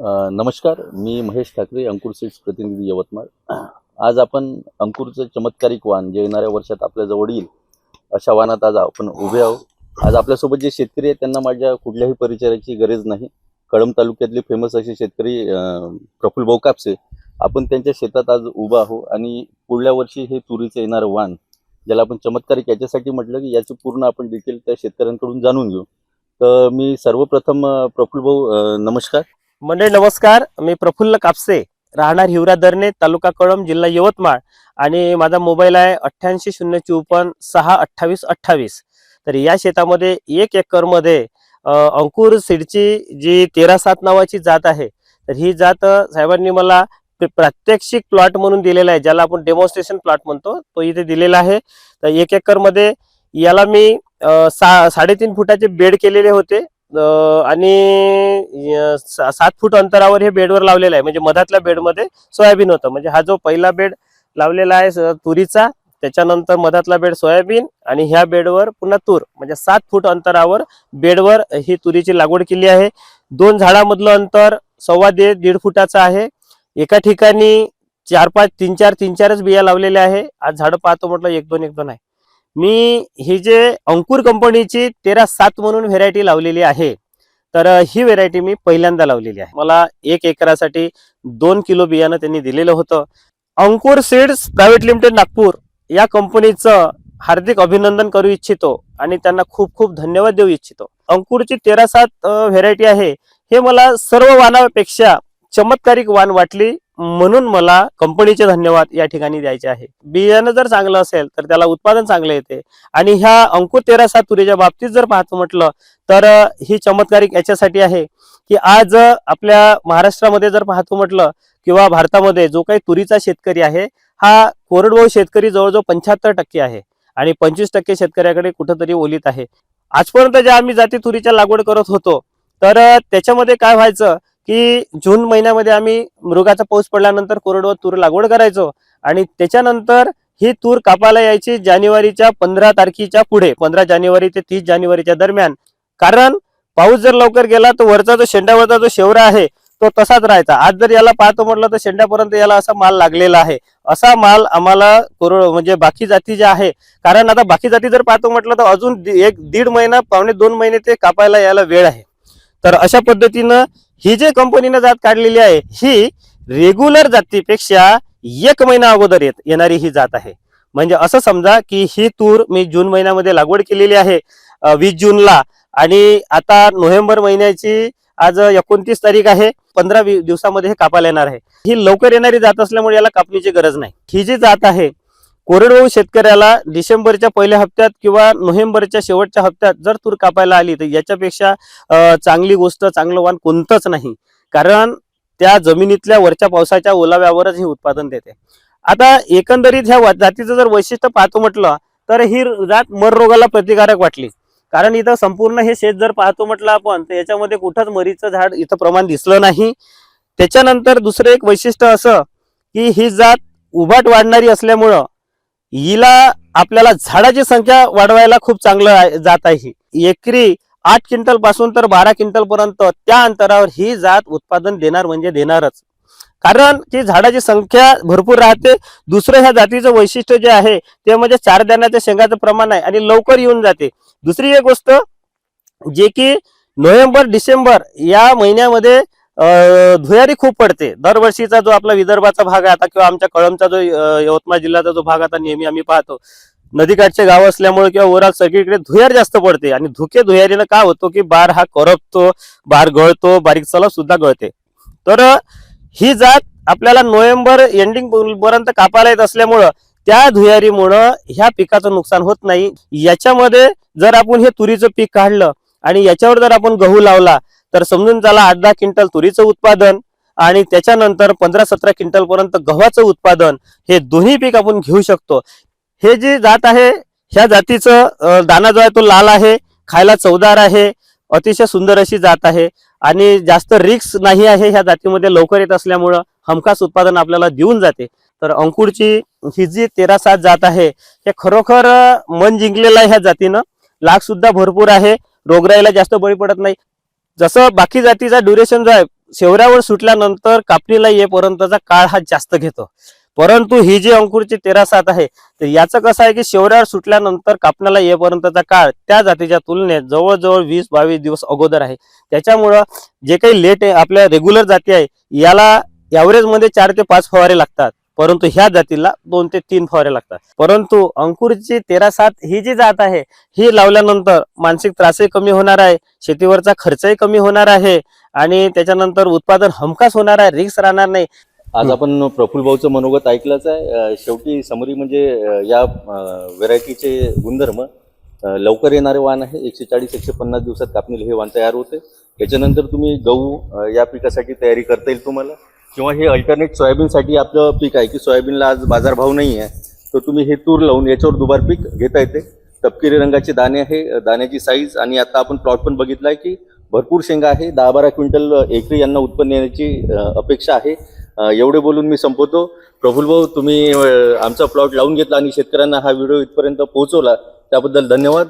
नमस्कार मी महेश ठाकरे अंकुर सीट्स प्रतिनिधी यवतमाळ. आज आपण अंकुरचं चमत्कारिक वाण जे येणाऱ्या वर्षात आपल्याजवळ येईल अशा वाहनात आज आपण उभे आहोत. आज आपल्यासोबत जे शेतकरी आहेत त्यांना माझ्या कुठल्याही परिचयाची गरज नाही. कळंब तालुक्यातले फेमस असे शेतकरी प्रफुल्ल भाऊ कापसे आपण त्यांच्या शेतात आज उभा आहो आणि पुढल्या वर्षी हे तुरीचं येणारं वाण ज्याला आपण चमत्कारिक याच्यासाठी म्हटलं की याची पूर्ण आपण डिटेल त्या शेतकऱ्यांकडून जाणून घेऊ. तर मी सर्वप्रथम प्रफुल्ल भाऊ नमस्कार. मंडळी नमस्कार. मी प्रफुल्ल कापसे राहणार हिवरा दरणे तालुका कळम जिल्हा यवतमाळ. आणि माझा मोबाईल आहे अठ्ठ्याऐंशी शून्य चोपन्न सहा अठ्ठावीस अठ्ठावीस. तर या शेतामध्ये एक एकरमध्ये अंकुर सीडची जी तेरा सात नावाची जात आहे तर ही जात साहेबांनी मला प्रात्यक्षिक प्लॉट म्हणून दिलेला आहे ज्याला आपण डेमॉन्स्ट्रेशन प्लॉट म्हणतो तो इथे दिलेला आहे. तर एक एकरमध्ये याला मी सा साडेतीन फुटाचे बेड केलेले होते. आणि सात फूट अंतरावर हे बेडवर लावलेलं आहे. म्हणजे मधातल्या बेडमध्ये सोयाबीन होतं. म्हणजे हा जो पहिला बेड लावलेला आहे तुरीचा त्याच्यानंतर मधातला बेड सोयाबीन आणि ह्या बेडवर पुन्हा तूर. म्हणजे सात फूट अंतरावर बेडवर ही तुरीची लागवड केली आहे. दोन झाडामधलं अंतर सव्वा दे दीड फुटाचं आहे. एका ठिकाणी चार पाच तीन चार तीन चारच बिया लावलेल्या आहे. आज झाडं पाहतो म्हटलं एक दोन एक दोन आहे. मी ही जे अंकुर कंपनीची तेरा सात म्हणून व्हेरायटी लावलेली आहे तर ही व्हेरायटी मी पहिल्यांदा लावलेली आहे. मला एक एकरासाठी दोन किलो बियाणं त्यांनी दिलेलं होतं. Ankur seeds private limited Nagpur या कंपनीचं हार्दिक अभिनंदन करू इच्छितो आणि त्यांना खूप खूप धन्यवाद देऊ इच्छितो. अंकुरची तेरा सात व्हेरायटी आहे. हे मला सर्व वाणापेक्षा चमत्कारिक वाण वाटली. म्हणून मला कंपनीचे धन्यवाद या ठिकाणी द्यायचे आहे. बियाणं जर चांगलं असेल तर त्याला उत्पादन चांगलं येते. आणि ह्या अंकुर तेरा सात तुरीच्या बाबतीत जर पाहतो म्हटलं तर ही चमत्कारिक याच्यासाठी आहे की आज आपल्या महाराष्ट्रामध्ये जर पाहतो म्हटलं किंवा भारतामध्ये जो काही तुरीचा शेतकरी आहे हा कोरडवाहू शेतकरी जवळजवळ पंच्याहत्तर टक्के आहे आणि पंचवीस टक्के शेतकऱ्याकडे कुठंतरी ओलीत आहे. आजपर्यंत ज्या आम्ही जाती तुरीच्या लागवड करत होतो तर त्याच्यामध्ये काय व्हायचं की जून महिन्यामध्ये आम्ही मृगाचा पाऊस पडल्यानंतर कोरडवाहू तूर लागवड करायचो आणि त्याच्यानंतर ही तूर कापायला यायची जानेवारीच्या पंधरा तारखेच्या पुढे पंधरा जानेवारी ते तीस जानेवारीच्या दरम्यान. कारण पाऊस जर लवकर गेला तर वरचा जो शेंड्यावरचा जो शेवरा आहे तो तसाच राहायचा. आज जर याला पाहतो म्हटलं तर शेंड्यापर्यंत याला असा माल लागलेला आहे. असा माल आम्हाला कोरड म्हणजे बाकी जाती ज्या आहे कारण आता बाकी जाती जर पाहतो म्हटलं तर अजून एक दीड महिना पावणे दोन महिने ते कापायला यायला वेळ आहे. तर अशा पद्धतीनं ही जे कंपनीनं जात काढलेली आहे ही रेग्युलर जातीपेक्षा एक महिना अगोदर येत येणारी ही जात आहे. म्हणजे असं समजा की ही तूर मी जून महिन्यामध्ये लागवड केलेली आहे वीस जूनला. आणि आता नोव्हेंबर महिन्याची आज एकोणतीस तारीख आहे पंधरा वी- दिवसामध्ये हे कापायला येणार आहे. ही लवकर येणारी जात असल्यामुळे याला कापणीची गरज नाही. ही जी जात आहे कोरडवाहू शेतकऱ्याला डिसेंबरच्या पहिल्या हप्त्यात किंवा नोव्हेंबरच्या शेवटच्या हप्त्यात जर तूर कापायला आली तर याच्यापेक्षा चांगली गोष्ट चांगलं वाण कोणतंच नाही. कारण त्या जमिनीतल्या वरच्या पावसाच्या ओलाव्यावरच हे उत्पादन देते. आता एकंदरीत ह्या जातीचं जर वैशिष्ट्य पाहतो म्हटलं तर ही जात मररोगाला प्रतिकारक वाटली. कारण इथं संपूर्ण हे शेत जर पाहतो म्हटलं आपण तर याच्यामध्ये कुठंच मरीचं झाड इथं प्रमाण दिसलं नाही. त्याच्यानंतर दुसरं एक वैशिष्ट्य असं की ही जात उभाट वाढणारी असल्यामुळं हिला आपल्याला झाडाची संख्या वाढवायला खूप चांगलं जात आहे एकरी आठ क्विंटलपासून तर बारा क्विंटल पर्यंत त्या अंतरावर ही जात उत्पादन देणार म्हणजे देणारच. कारण की झाडाची संख्या भरपूर राहते दुसरं ह्या जातीचं वैशिष्ट्य जे आहे ते म्हणजे चार दाण्याच्या शेंगाचं प्रमाण आहे आणि लवकर येऊन जाते. दुसरी एक गोष्ट जे की नोव्हेंबर डिसेंबर या महिन्यामध्ये धुयारी खूप पडते. दरवर्षीचा जो आपला विदर्भाचा भाग आहे आता किंवा आमच्या कळमचा जो यवतमाळ जिल्ह्याचा जो भाग आता नेहमी आम्ही पाहतो. नदीकाठचे गाव असल्यामुळे किंवा ओव्हरऑल सगळीकडे धुयार जास्त पडते. आणि धुके धुयारीनं काय होतो की बार हा करपतो बार गळतो बारीक चलप सुद्धा गळते. तर ही जात आपल्याला नोव्हेंबर एंडिंग पर्यंत कापायला येत असल्यामुळं त्या धुयारीमुळं ह्या पिकाचं नुकसान होत नाही. याच्यामध्ये जर आपण हे तुरीचं पीक काढलं आणि याच्यावर जर आपण गहू लावला तर समजून झाला आठ दहा क्विंटल तुरीचं उत्पादन आणि त्याच्यानंतर पंधरा सतरा क्विंटल पर्यंत गव्हाचं उत्पादन हे दोन्ही पीक आपण घेऊ शकतो. हे जी जात आहे ह्या जातीचं दाना जो आहे तो लाल आहे खायला चवदार आहे अतिशय सुंदर अशी जात आहे आणि जास्त रिक्स नाही आहे ह्या जातीमध्ये लवकर येत असल्यामुळं हमखास उत्पादन आपल्याला देऊन जाते. तर अंकुरची ही जी तेरा सात जात आहे हे खरोखर मन जिंकलेलं आहे ह्या जातीनं. लाग सुद्धा भरपूर आहे. रोगराईला जास्त बळी पडत नाही. जसं बाकी जातीचा ड्युरेशन जो आहे शेवऱ्यावर सुटल्यानंतर कापणीला येपर्यंतचा काळ हा जास्त घेतो. परंतु ही जी अंकुरची तेरा सात आहे तर याचं कसं आहे की शेवऱ्यावर सुटल्यानंतर कापण्याला येपर्यंतचा काळ त्या जातीच्या तुलनेत जवळजवळ वीस बावीस दिवस अगोदर आहे. त्याच्यामुळं जे काही लेट आहे आपल्या रेग्युलर जाती आहे याला ॲव्हरेजमध्ये चार ते पाच फवारे लागतात. परंतु ह्या जातीला दोन ते तीन फवारे लागतात. परंतु अंकुरची तेरा सात ही जी जात आहे ही लावल्यानंतर मानसिक त्रासही कमी होणार आहे शेतीवरचा खर्चही कमी होणार आहे आणि त्याच्यानंतर उत्पादन हमखास होणार आहे रिक्स राहणार नाही. आज आपण प्रफुल्ल भाऊचं मनोगत ऐकलंच आहे. शेवटी समरी म्हणजे या व्हेरायटीचे गुणधर्म लवकर येणारे वाण आहे. एकशे चाळीस एकशे पन्नास दिवसात कापणीला हे वाण तयार होते. त्याच्यानंतर तुम्ही गहू या पिकासाठी तयारी करता येईल तुम्हाला. किंवा हे अल्टरनेट सोयाबीनसाठी आपलं पीक आहे की सोयाबीनला आज बाजारभाव नाही आहे तर तुम्ही हे तूर लावून याच्यावर दुबार पीक घेता येते. तपकिरी रंगाचे दाणे आहे दाण्याची साईज आणि आता आपण प्लॉट पण बघितला आहे की भरपूर शेंगा आहे दहा बारा क्विंटल एकरी यांना उत्पन्न येण्याची अपेक्षा आहे. एवढे बोलून मी संपवतो. प्रफुल्ल भाऊ तुम्ही आमचा प्लॉट लावून घेतला आणि शेतकऱ्यांना हा व्हिडिओ इथपर्यंत पोहोचवला. त्याबद्दल धन्यवाद.